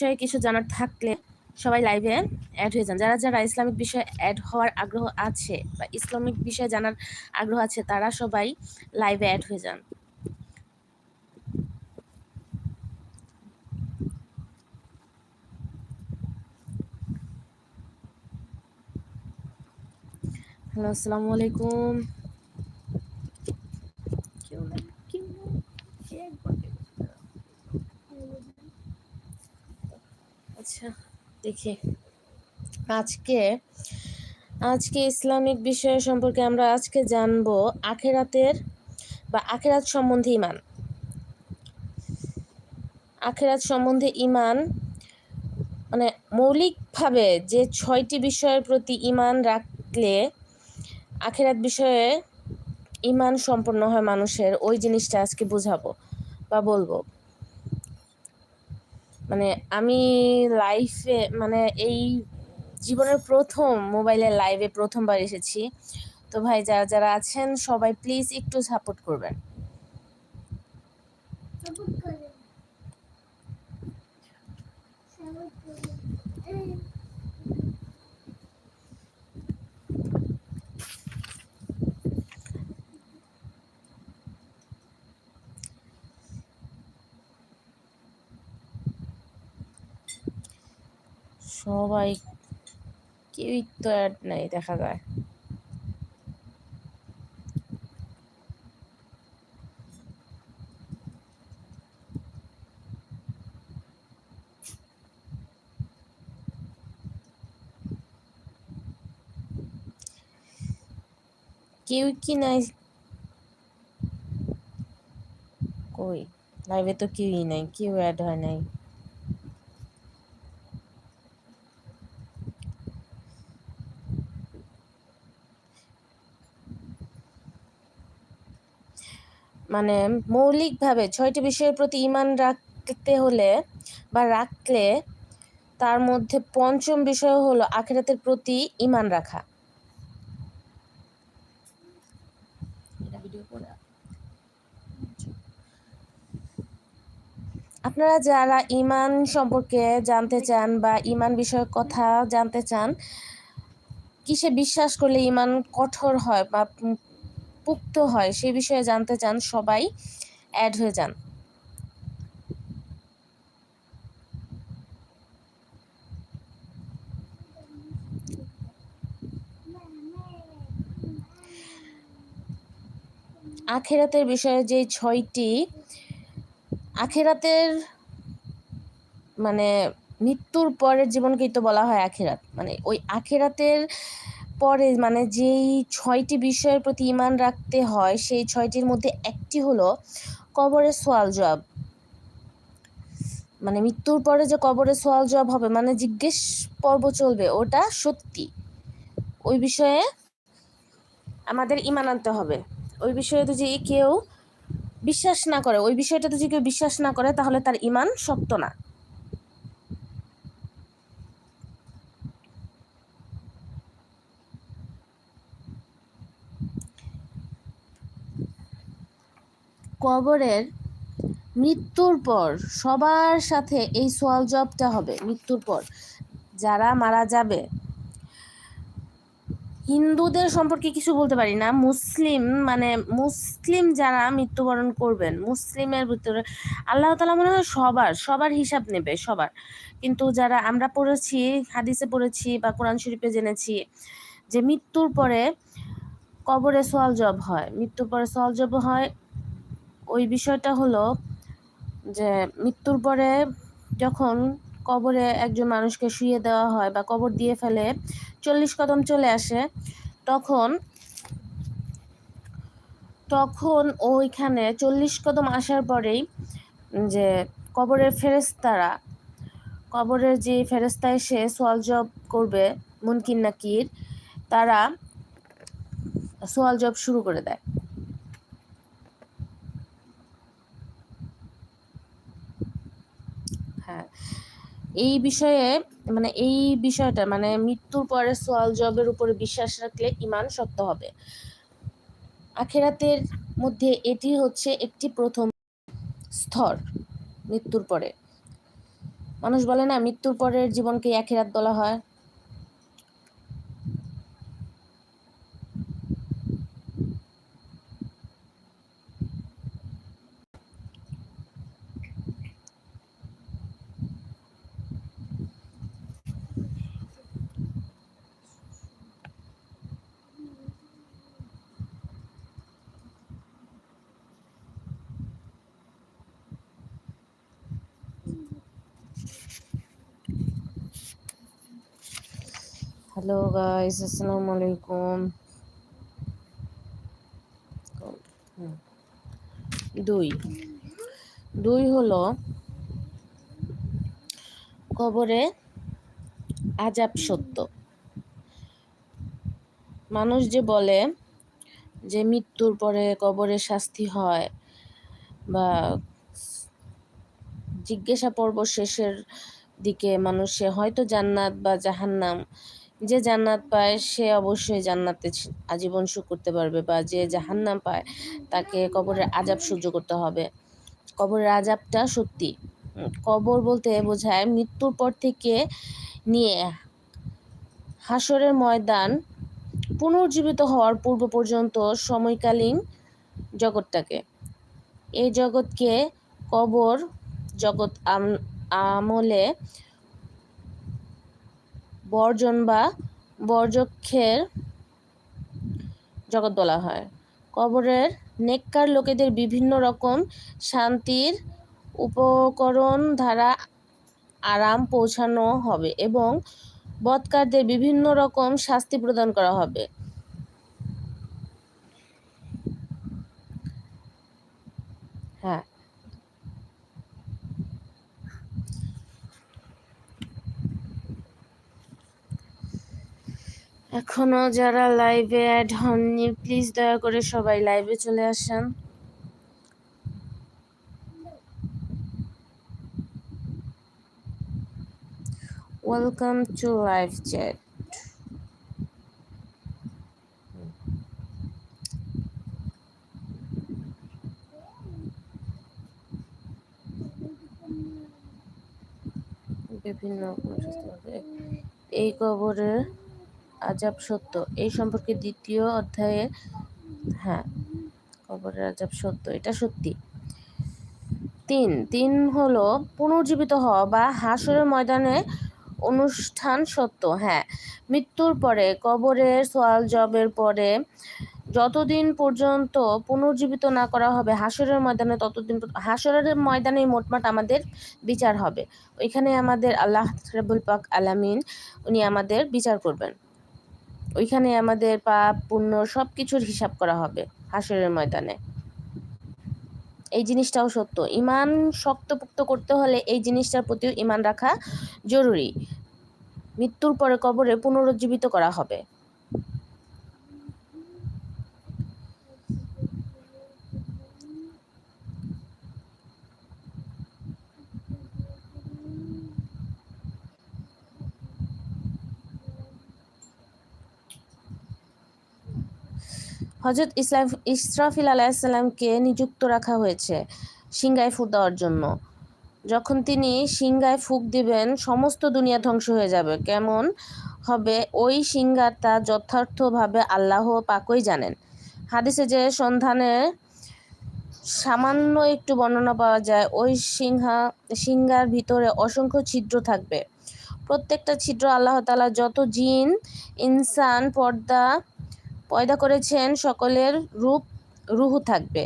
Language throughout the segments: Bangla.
বিষয়ে কিছু জানার থাকলে সবাই লাইভে অ্যাড হয়ে যান। যারা যারা ইসলামিক বিষয়ে অ্যাড হওয়ার আগ্রহ আছে বা ইসলামিক বিষয়ে জানার আগ্রহ আছে, তারা সবাই লাইভে অ্যাড হয়ে যান। হ্যালো, আসসালামু আলাইকুম কেউ নাই কেউ নাই আচ্ছা দেখি। আজকে আজকে ইসলামিক বিষয় সম্পর্কে আমরা আজকে জানব আখেরাতের বা আখেরাত সম্বন্ধে ইমান। আখেরাত সম্বন্ধে ইমান মানে মৌলিকভাবে যে ছয়টি বিষয়ের প্রতি ইমান রাখলে আখেরাত বিষয়ে ইমান সম্পন্ন হয় মানুষের, ওই জিনিসটা আজকে বুঝাবো বা বলব। মানে আমি লাইফে মানে এই জীবনের প্রথম মোবাইলে লাইভে প্রথমবার এসেছি। তো ভাই যারা যারা আছেন, সবাই প্লিজ একটু সাপোর্ট করবেন। সবাই কেউই তো অ্যাড নাই দেখা যায় কেউ কি নাই কই লাইভে তো কেউই নাই কেউ অ্যাড হয় নাই মানে মৌলিকভাবে ছয়টি বিষয়ের প্রতি ইমান রাখতে হলে বা রাখলে তার মধ্যে পঞ্চম বিষয় হলো আখেরাতের প্রতি ইমান রাখা। আপনারা যারা ইমান সম্পর্কে জানতে চান বা ইমান বিষয়ক কথা জানতে চান কিসে বিশ্বাস করলে ইমান কঠোর হয় বা পুক্ত হয়, সে বিষয়ে জানতে চান, সবাই অ্যাড হয়ে যান। আখেরাতের বিষয়ে যে ছয়টি, আখেরাতের মানে মৃত্যুর পরের জীবনকেই তো বলা হয় আখেরাত মানে ওই আখেরাতের পরে মানে যেই ছয়টি বিষয়ের প্রতি ইমান রাখতে হয়, সেই ছয়টির মধ্যে একটি হলো কবরের সোয়াল জবাব। মানে মৃত্যুর পরে যে কবরে সোয়াল জবাব হবে মানে জিজ্ঞেস পর্ব চলবে, ওটা সত্যি। ওই বিষয়ে আমাদের ইমান আনতে হবে। ওই বিষয়ে যদি কেউ বিশ্বাস না করে, ওই বিষয়টাতে যদি কেউ বিশ্বাস না করে, তাহলে তার ইমান শক্ত না। কবরের মৃত্যুর পর সবার সাথে এই সোয়াল জবটা হবে, মৃত্যুর পর। যারা মারা যাবে, হিন্দুদের সম্পর্কে কিছু বলতে পারি না, মুসলিম মানে মুসলিম যারা মৃত্যুবরণ করবেন, মুসলিমের ভিতরে আল্লাহ তালা মনে হয় সবার সবার হিসাব নেবে, সবার। কিন্তু যারা আমরা পড়েছি, হাদিসে পড়েছি বা কোরআন শরীফে জেনেছি যে মৃত্যুর পরে কবরে সোয়াল জব হয়, মৃত্যুর পরে সোয়াল জব হয় ওই বিষয়টা হলো যে মৃত্যুর পরে যখন কবরে একজন মানুষকে শুয়ে দেওয়া হয় বা কবর দিয়ে ফেলে চল্লিশ কদম চলে আসে, তখন তখন ওইখানে চল্লিশ কদম আসার পরেই যে কবরের ফেরেস্তারা কবরের যে ফেরেস্তা এসে সোয়াল জব করবে, মুনকিন নাকির, তারা সোয়াল জব শুরু করে দেয়। হ্যাঁ। এই বিষয়ে মানে এই বিষয়টা মানে মৃত্যুর পরে সোয়াল জবের উপরে বিশ্বাস রাখলে ইমান শক্ত হবে। আখেরাতের মধ্যে এটি হচ্ছে একটি প্রথম স্তর, মৃত্যুর পরে। মানুষ বলে না, মৃত্যুর পরের জীবনকে একেরাত বলা হয়। হ্যালো গাইস আসসালামু আলাইকুম দুই। দুই হলো কবরে আজাব সত্য। মানুষ যে বলে যে মৃত্যুর পরে কবরে শাস্তি হয় বা জিজ্ঞাসা পর্ব শেষের দিকে মানুষে হয়তো জান্নাত বা জাহান্নাম যে জান্নাত পায় সে অবশ্যই জান্নাতে আজীবন সুখ করতে পারবে বা যে জাহান্নাম পায় তাকে কবরের আজাব সহ্য করতে হবে। কবরের আজাবটা সত্যি। কবর বলতে বোঝায় মৃত্যুর পর থেকে নিয়ে হাসরের ময়দান পুনর্জীবিত হওয়ার পূর্ব পর্যন্ত সময়কালীন জগৎটাকে। এই জগৎকে কবর জগৎ আমলে বর্জন বা বর্জক্ষের জগৎ বলা হয়। কবরের নেককার লোকেদের বিভিন্ন রকম শান্তির উপকরণ দ্বারা আরাম পৌঁছানো হবে এবং বৎকারদের বিভিন্ন রকম শাস্তি প্রদান করা হবে। হ্যাঁ এখনও যারা লাইভে অ্যাড হননি প্লিজ দয়া করে সবাই লাইভে চলে আসেন। ওয়েলকাম টু লাইভ চ্যাট বিভিন্ন এই কবরের আজাব সত্য। এই সম্পর্কে দ্বিতীয় অধ্যায়ে হ্যাঁ কবরের আজাব সত্য, এটা সত্যি। তিন তিন হলো পুনর্জীবিত হওয়া বা হাসরের ময়দানে অনুষ্ঠান সত্য হ্যাঁ। মৃত্যুর পরে কবরের সোয়াল জবের পরে যতদিন পর্যন্ত পুনর্জীবিত না করা হবে, হাসরের ময়দানে ততদিন হাসরের ময়দানে মোটমাট আমাদের বিচার হবে। ওইখানে আমাদের আল্লাহ রাবুল পাক আলামিন, উনি আমাদের বিচার করবেন। ওইখানে আমাদের পাপ, পুণ্য সব কিছুর হিসাব করা হবে হাসরের ময়দানে। এই জিনিসটাও সত্য। ইমান শক্তপুক্ত করতে হলে এই জিনিসটার প্রতিও ইমান রাখা জরুরি। মৃত্যুর পরে কবরে পুনরুজ্জীবিত করা হবে। হজরত ইসলাম, ইসরাফিল আলাইসাল্লামকে নিযুক্ত রাখা হয়েছে সিংগায় ফুক দেওয়ার জন্য। যখন তিনি সিংগায় ফুক দিবেন, সমস্ত দুনিয়া ধ্বংস হয়ে যাবে। কেমন হবে? ওই সিংগার তা যথার্থভাবে আল্লাহ পাকই জানেন। হাদিসে যে সন্ধানে সামান্য একটু বর্ণনা পাওয়া যায়, ওই সিংহা, সিংহার ভিতরে অসংখ্য ছিদ্র থাকবে। প্রত্যেকটা ছিদ্র আল্লাহ তালা যত জিন, ইনসান, পর্দা পয়দা করেছেন সকলের রূপ, রুহু থাকবে।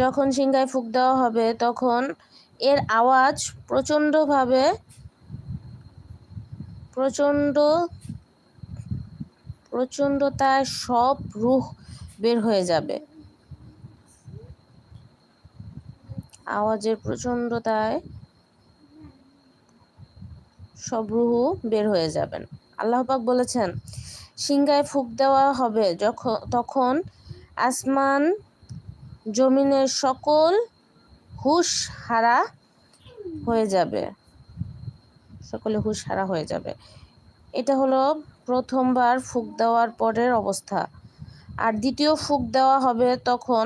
যখন সিংহায় ফুক দেওয়া হবে, তখন এর আওয়াজ প্রচণ্ডভাবে, প্রচণ্ড, প্রচণ্ডতায় সব রুহ বের হয়ে যাবে। আওয়াজের প্রচণ্ডতায় সব রুহু বের হয়ে যাবেন। আল্লাহপাক বলেছেন সিংগায় ফুক দেওয়া হবে যখন তখন আসমান জমিনের সকল হুশ হারা হয়ে যাবে। সকলে হুশ হারা হয়ে যাবে। এটা হলো প্রথমবার ফুক দেওয়ার পরের অবস্থা। আর দ্বিতীয় ফুক দেওয়া হবে তখন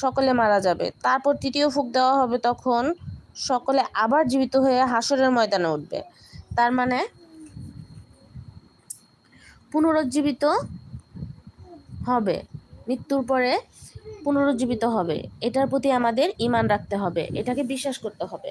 সকলে মারা যাবে। তারপর তৃতীয় ফুক দেওয়া হবে তখন সকলে আবার জীবিত হয়ে হাসরের ময়দানে উঠবে। তার মানে পুনরুজ্জীবিত হবে। মৃত্যুর পরে পুনরুজ্জীবিত হবে। এটার প্রতি আমাদের ইমান রাখতে হবে। এটাকে বিশ্বাস করতে হবে।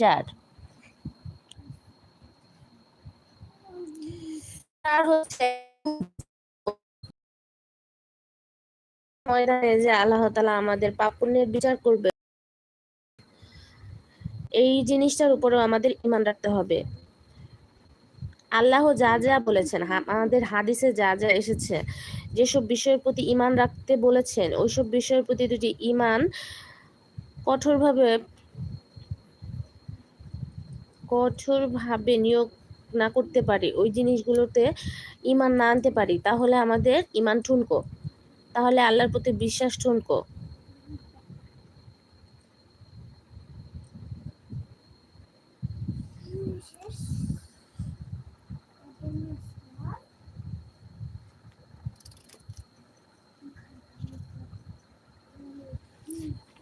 চার। হচ্ছে যে আল্লাহ তালা আমাদের পাপ বিচার করবে, এই জিনিসটার উপরেও আমাদের ইমান রাখতে হবে। আল্লাহ যা যা বলেছেন আমাদের হাদিসে যা যা এসেছে, যেসব বিষয়ের প্রতি ইমান রাখতে বলেছেন, ওইসব বিষয়ের প্রতি যদি ইমান কঠোরভাবে কঠোরভাবে নিয়োগ না করতে পারি, ওই জিনিসগুলোতে ইমান না আনতে পারি, তাহলে আমাদের ইমান ঠুনকো। তাহলে আল্লাহর প্রতি বিশ্বাস ঠুনকো।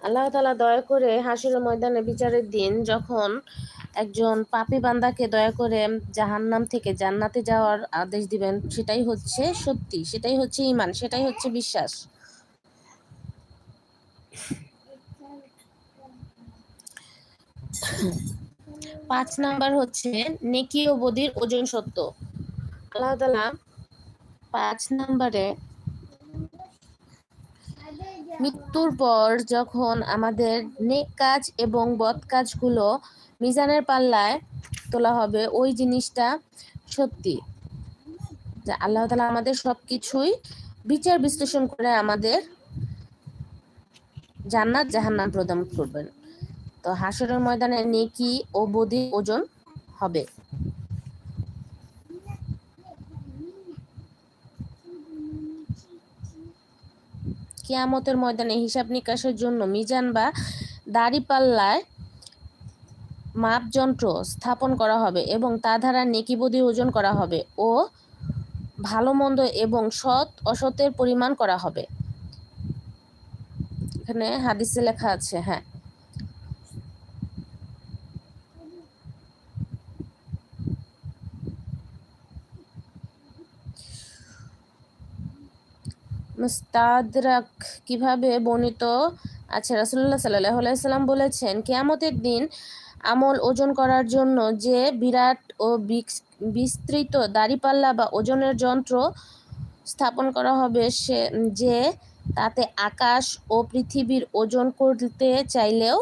আল্লাহ তালা দয়া করে হাসির ময়দানে বিচারের দিন যখন একজন পাপি বান্দাকে দয়া করে জাহান্নাম থেকে জান্নাতে যাওয়ার আদেশ দিবেন, সেটাই হচ্ছে সত্যি, সেটাই হচ্ছে ইমান সেটাই হচ্ছে বিশ্বাস। পাঁচ নাম্বার হচ্ছে নেকি ও বদির ওজন সত্য। আল্লাহ তালা পাঁচ নাম্বারে মৃত্যুর পর যখন আমাদের নেক কাজ এবং বদ কাজগুলো মিজানের পাল্লায় তোলা হবে ওই জিনিসটা সত্যি। আল্লাহ তালা আমাদের সব কিছুই বিচার বিশ্লেষণ করে আমাদের জান্নাত জাহান্নাম প্রদান করবেন। তো হাসরের ময়দানে নেকি ও বদি ওজন হবে। কিয়ামতের ময়দানে হিসাব নিকাশের জন্য মিজান বা দাড়িপাল্লায় মাপযন্ত্র স্থাপন করা হবে এবং তা দ্বারা নেকিবদি ওজন করা হবে ও ভালো মন্দ এবং সৎ অসতের পরিমাণ করা হবে। এখানে হাদিসে লেখা আছে হ্যাঁ। মুস্তাদরাক কীভাবে বর্ণিত আছে? রাসুল্লাহ সাল্লাহ সাল্লাম বলেছেন, কেয়ামতের দিন আমল ওজন করার জন্য যে বিরাট ও বিস্তৃত দাড়িপাল্লা বা ওজনের যন্ত্র স্থাপন করা হবে, সে যে তাতে আকাশ ও পৃথিবীর ওজন করতে চাইলেও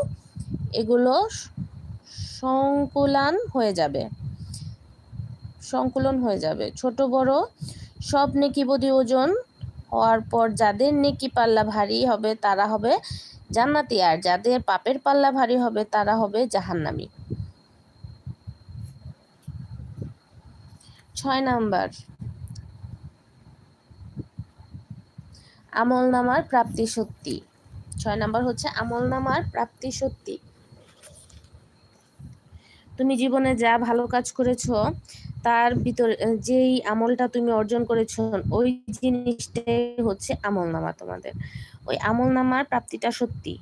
এগুলো সংকুলান হয়ে যাবে। সংকুলন হয়ে যাবে। ছোট, বড় সব নেকিবদি ওজন হওয়ার পর যাদের নেকি পাল্লা ভারী হবে, তারা হবে জান্নাতি, আর যাদের পাপের পাল্লা ভারী হবে, তারা হবে জাহান্নামি। ছয় নাম্বার। আমল নামার প্রাপ্তি সত্যি। ছয় নাম্বার হচ্ছে আমল নামার প্রাপ্তি সত্যি। তুমি জীবনে যা ভালো কাজ করেছ তার ভিতরে যেই আমলটা তুমি অর্জন করেছ, ওই জিনিসটাই হচ্ছে আমল নামা তোমাদের। ওই আমল নামার প্রাপ্তিটা সত্যি।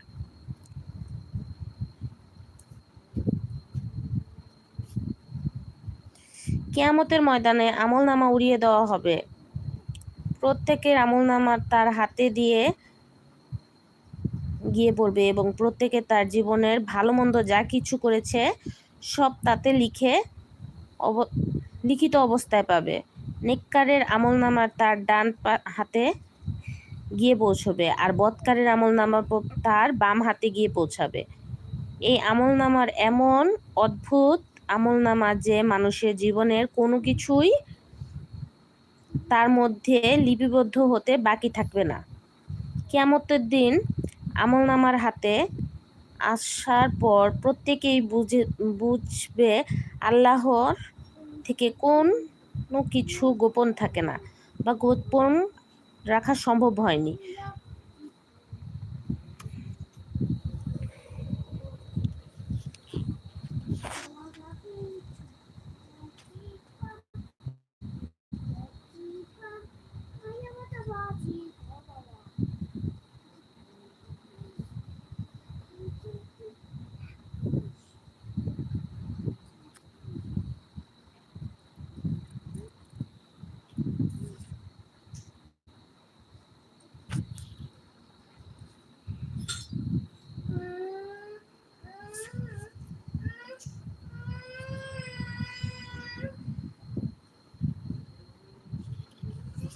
কেয়ামতের ময়দানে আমল নামা উড়িয়ে দেওয়া হবে। প্রত্যেকের আমল নামা তার হাতে দিয়ে গিয়ে পড়বে এবং প্রত্যেকে তার জীবনের ভালো মন্দ যা কিছু করেছে, সব তাতে লিখে লিখিত অবস্থায় পাবে। নেককারের আমল নামার তার ডান হাতে গিয়ে পৌঁছবে আর বৎকারের আমল নামা তার বাম হাতে গিয়ে পৌঁছাবে। এই আমল নামার এমন অদ্ভুত আমল নামা যে মানুষের জীবনের কোনো কিছুই তার মধ্যে লিপিবদ্ধ হতে বাকি থাকবে না। কেয়ামতের দিন আমল নামার হাতে আসার পর প্রত্যেকেই বুঝে বুঝবে আল্লাহর থেকে কোন কিছু গোপন থাকে না বা গোপন রাখা সম্ভব হয়নি।